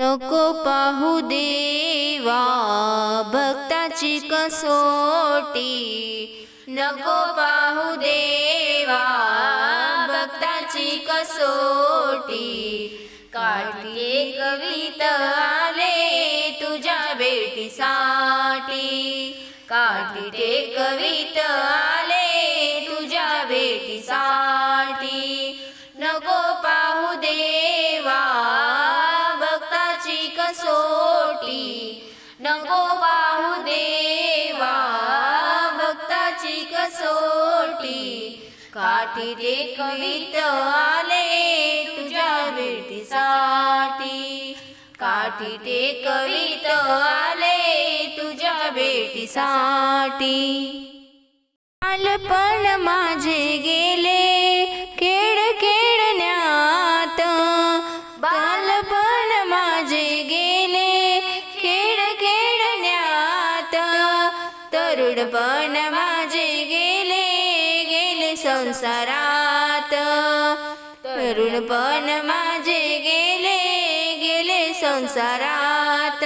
नको पाहू देवा भक्ताची कसोटी. नको पाहू देवा भक्ताची कसोटी. काढली कवित आले तुझ्या भेटीसाठी. काढली कविता काठी रे कवित आले तुझ्या भेटीसाठी. काठी ते कवित आले तुझ्या भेटीसाठी. बालपण माझे गेले खेळ खेळण्यात. बालपण माझे गेले खेळ खेळण्यात. तरुणपण माझे गेले संसारात. तरुणपण माझे गेले गेले संसारात.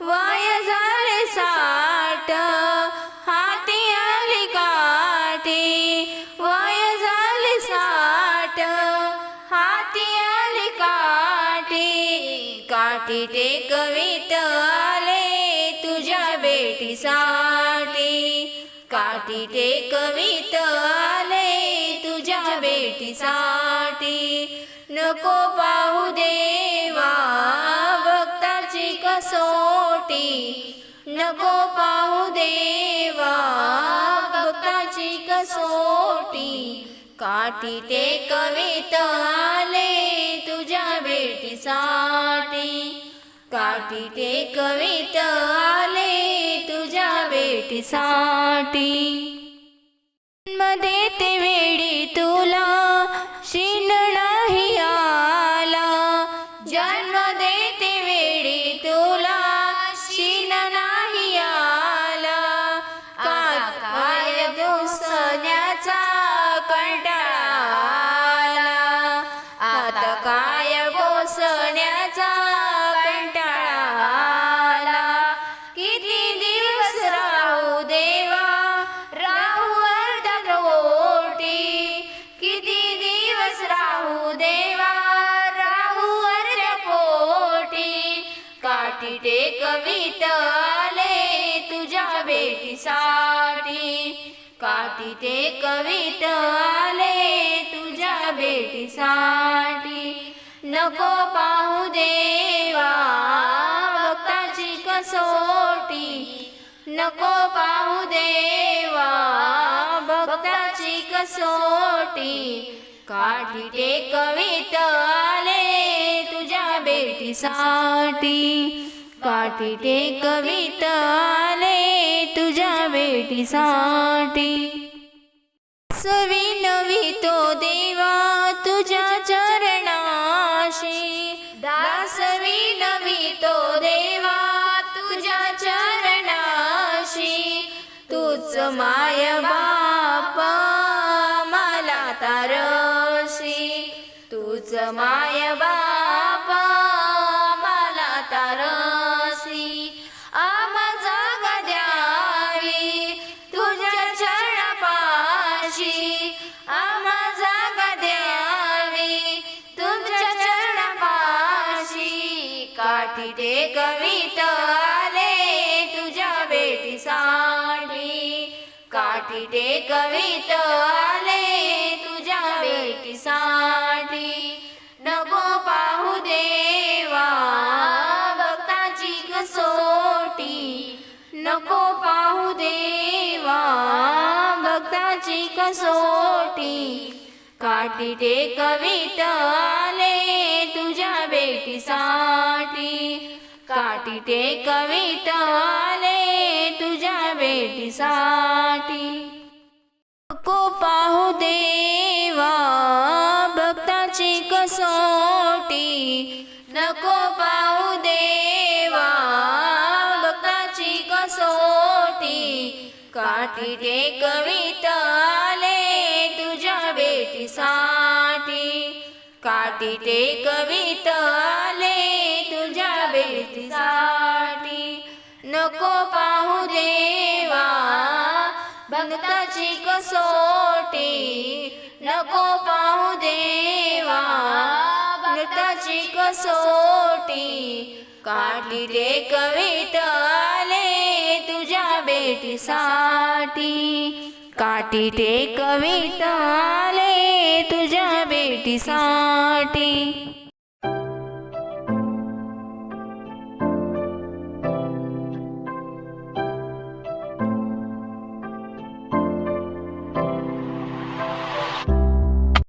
वय झाले साठ हाती आली काठी. वय झाले साठ हाती आली काठी. काठी ते कवित आले तुझ्या बेटीसाठी. काठी ते कवित आले तुझ्या नको पाहू देवा भक्ताची कसोटी. नको पाहू देवा भक्ताची कसोटी. काठी ते कवित आले तुझ्या भेटीसाठी. काठी ते कवित आले तुझ्या भेटीसाठी. मध्ये ते ते कवित आले तुझ्या बेटीसाठी काठी ते कवित आले तुझ्या बेटीसाठी नको पाहू देवा भक्ताची कसोटी. नको पाहू देवा भक्ताची कसोटी. काठी ते कवित आले तुझ्या बेटीसाठी काठी ते कवित आले तुझ्या भेटीसाठी. सविनवी तो देवा तुझ्या चरणाशी. दासवी नवी तो देवा तुझ्या चरणाशी. तूच माय तिथे ते कवित आले तुझ्या भेटीसाठी. काठी ते कवित आले तुझ्या भेटीसाठी? नको पाहू देवा भक्ताची कसोटी. नको पाहू देवा भक्ताची कसोटी. काठी ते कवित आले तुझ्या भेटीसाठी काठी ते कविताले तुझ्या भेटीसाठी. को पाहू देवा भक्ताची कसोटी. नको पाहू देवा भक्ताची कसोटी. काठी ते कविताले तुझ्या भेटीसाठी. काठी ते कविता नको पाहू देवा. भक्ताची कसोटी. नको पाहू देवा. भक्ताची कसोटी. काठी ते कवित आले तुझ्या बेटीसाठी काठी ते कवित आले तुझ्या बेटीसाठी